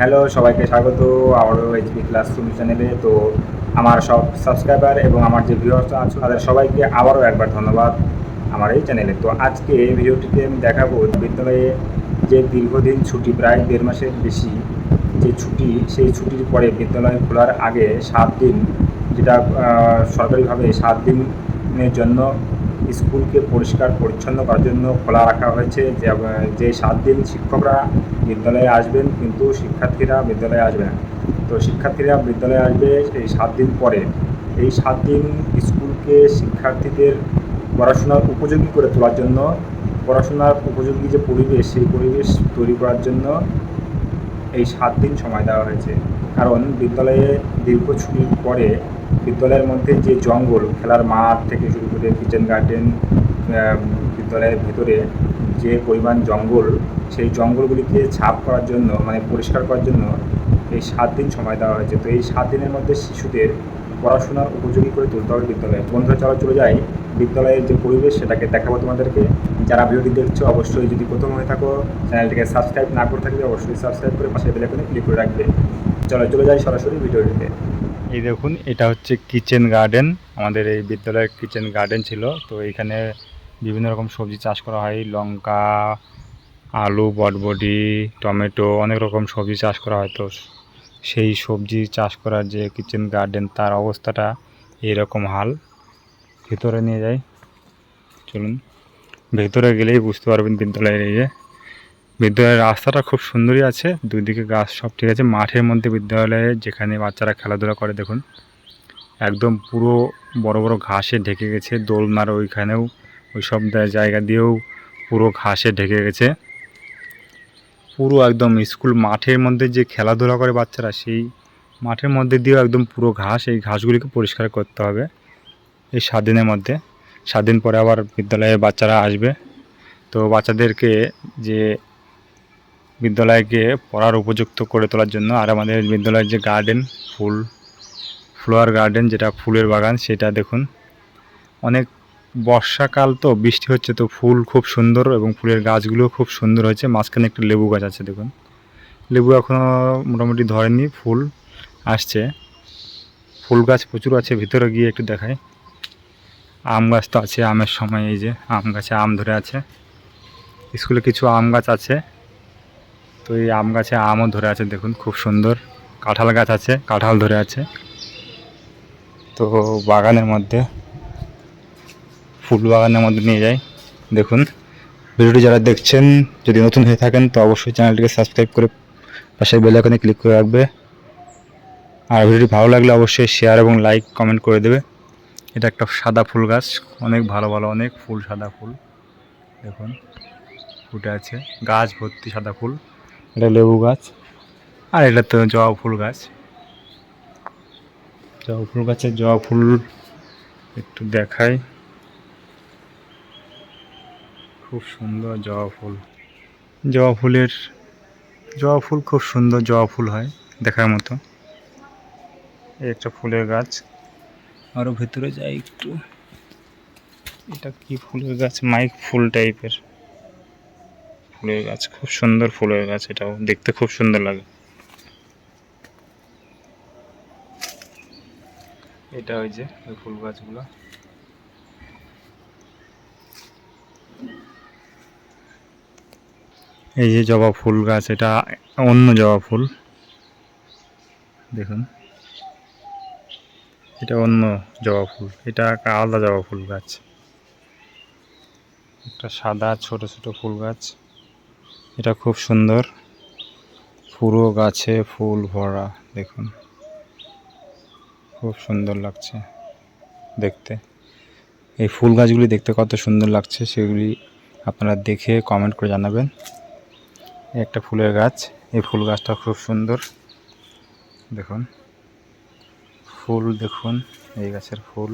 Hello সবাইকে স্বাগত। আবারও এইচপি ক্লাসরুম চ্যানেলে তো আমার সব সাবস্ক্রাইবার এবং আমার যে ভিউয়ার্স আছে, তাদের সবাইকে আবারও একবার ধন্যবাদ আমার এই চ্যানেলে তো আজকে ভিডিওটিতে আমি দেখাবো বিদ্যালয়ে যে দীর্ঘদিন ছুটি, প্রায় দেড় মাসের বেশি যে ছুটি, সেই ছুটির পরে বিদ্যালয় খোলার আগে সাত দিন, যেটা সরকারিভাবে সাত দিনের জন্য স্কুলকে পরিষ্কার পরিচ্ছন্ন করার জন্য খোলা রাখা হয়েছে যে সাত দিন শিক্ষকরা বিদ্যালয়ে আসবেন, কিন্তু শিক্ষার্থীরা বিদ্যালয়ে আসবে না। তো শিক্ষার্থীরা বিদ্যালয়ে আসবে এই সাত দিন পরে। এই সাত দিন স্কুলকে শিক্ষার্থীদের পড়াশোনার উপযোগী করে তোলার জন্য, পড়াশোনার উপযোগী যে পরিবেশ, সেই পরিবেশ তৈরি করার জন্য এই সাত দিন সময় দেওয়া হয়েছে। কারণ বিদ্যালয়ে দীর্ঘ ছুটির পরে বিদ্যালয়ের মধ্যে যে জঙ্গল, খেলার মাঠ থেকে শুরু করে কিচেন গার্ডেন বিদ্যালয়ের ভেতরে যে পরিমাণ জঙ্গল, সেই জঙ্গলগুলিকে ছাপ করার জন্য মানে পরিষ্কার করার জন্য এই সাত দিন সময় দেওয়া হয়েছে। তো এই সাত দিনের মধ্যে শিশুদের পড়াশোনার উপযোগী করে তুলতে হবে বিদ্যালয়ে। বন্ধুরা, চলো চলে যাই। বিদ্যালয়ের যে পরিবেশ, সেটাকে দেখাবো তোমাদেরকে। যারা ভিডিওটি দেখছ, অবশ্যই যদি প্রথম হয়ে থাকো, চ্যানেলটিকে সাবস্ক্রাইব না করে থাকলে অবশ্যই সাবস্ক্রাইব করে পাশে বেলাইকনে ক্লিক করে রাখবে। চলো চলে যাই সরাসরি ভিডিওটিতে। এই দেখুন, এটা হচ্ছে কিচেন গার্ডেন আমাদের এই বিদ্যালয়ের কিচেন গার্ডেন ছিল। তো এখানে বিভিন্ন রকম সবজি চাষ করা হয়। লঙ্কা, আলু, বটবডি, টমেটো, অনেক রকম সবজি চাষ করা হয়। তো সেই সবজি চাষ করার যে কিচেন গার্ডেন তার অবস্থাটা এরকম হাল। ভিতরে নিয়ে যাই। চলুন। ভেতরে গেলেই বুঝতে পারবেন বিদ্যালয়ের এই যে বিদ্যালয়ের রাস্তাটা খুব সুন্দরই আছে। দুই দিকে গাছ সব ঠিক আছে। মাঠের মধ্যে বিদ্যালয়ে যেখানে বাচ্চারা খেলাধুলা করে, দেখুন। একদম পুরো বড় বড় ঘাসে ঢেকে গেছে। দোলনার ওইখানেও ওই সব জায়গা দিয়েও পুরো ঘাসে ঢেকে গেছে। পুরো একদম স্কুল মাঠের মধ্যে যে খেলাধুলা করে বাচ্চারা, সেই মাঠের মধ্যে দিয়েও একদম পুরো ঘাস। এই ঘাসগুলিকে পরিষ্কার করতে হবে এই সাত দিনের মধ্যে। সাত দিন পরে আবার বিদ্যালয়ে বাচ্চারা আসবে। তো বাচ্চাদেরকে যে বিদ্যালয়কে পড়ার উপযুক্ত করে তোলার জন্য আর আমাদের বিদ্যালয়ের যে গার্ডেন ফুল ফ্লোয়ার গার্ডেন যেটা ফুলের বাগান, সেটা দেখুন। অনেক বর্ষাকাল তো, বৃষ্টি হচ্ছে তো, ফুল খুব সুন্দর এবং ফুলের গাছগুলো খুব সুন্দর হয়েছে। মাঝখানে একটা লেবু গাছ আছে, দেখুন। লেবু এখনও মোটামুটি ধরেনি, ফুল আসছে। ফুল গাছ প্রচুর আছে, ভিতরে গিয়ে একটু দেখাই। আম গাছ তো আছে, আমের সময়, এই যে আম গাছে আম ধরে আছে। স্কুলে কিছু আম গাছ আছে। তো এই আম গাছে আমও ধরে আছে, দেখুন, খুব সুন্দর। কাঁঠাল গাছ আছে, কাঁঠাল ধরে আছে। তো বাগানের মধ্যে, ফুল বাগানের মধ্যে নিয়ে যাই। দেখুন, ভিডিওটি যারা দেখছেন, যদি নতুন হয়ে থাকেন, তো অবশ্যই চ্যানেলটিকে সাবস্ক্রাইব করে বেল আইকনে ক্লিক করে রাখবে। আর ভিডিওটি ভালো লাগলে অবশ্যই শেয়ার এবং লাইক, কমেন্ট করে দেবে। এটা একটা সাদা ফুল গাছ, অনেক ভালো ভালো, অনেক ফুল, সাদা ফুল। দেখুন, ফুটে আছে, গাছ ভর্তি সাদা ফুল। এটা লেবু গাছ। আর এটা তো জবা ফুল গাছ। জবা ফুল গাছের জবা ফুল একটু দেখাই। খুব সুন্দর জবা ফুল। জবা ফুলের জবা ফুল খুব সুন্দর জবা ফুল হয় দেখার মতো। এই একটা ফুলের গাছ। আরও ভেতরে যাই একটু। এটা কি ফুলের গাছ? মাইক ফুল টাইপের। ফুলের গাছ, খুব সুন্দর ফুলের গাছ এটাও। দেখতে খুব সুন্দর লাগে। এটা ওই যে, ওই ফুল গাছগুলো। এই যে জবা ফুল গাছ, এটা অন্য জবা ফুল। দেখুন। এটা অন্য জবা ফুল, এটা একটা আলাদা জবা ফুল গাছ। একটা সাদা ছোট ছোট ফুল গাছ। এটা খুব সুন্দর। পুরো গাছে ফুল ভরা, দেখুন। খুব সুন্দর লাগছে দেখতে। এই ফুল গাছগুলি দেখতে কত সুন্দর লাগছে সেগুলি আপনারা দেখে কমেন্ট করে জানাবেন। একটা ফুলের গাছ, এই ফুল গাছটা খুব সুন্দর, দেখুন। ফুল, দেখুন, এই গাছের ফুল,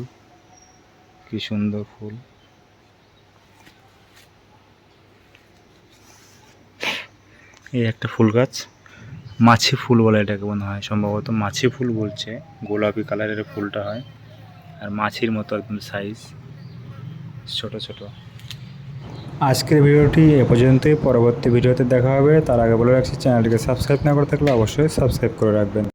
কি সুন্দর ফুল। এই একটা ফুল গাছ। মাছি ফুল বলে এটাকে মনে হয়। সম্ভবত মাছি ফুল বলছে। গোলাপি কালারের ফুলটা হয়। আর মাছির মতো একদম সাইজ ছোট ছোট। আজকের ভিডিওটি এ পর্যন্তই। পরবর্তী ভিডিওতে দেখা হবে। তার আগে বলে রাখছি, চ্যানেলটিকে সাবস্ক্রাইব না করে থাকলে অবশ্যই সাবস্ক্রাইব করে রাখবেন।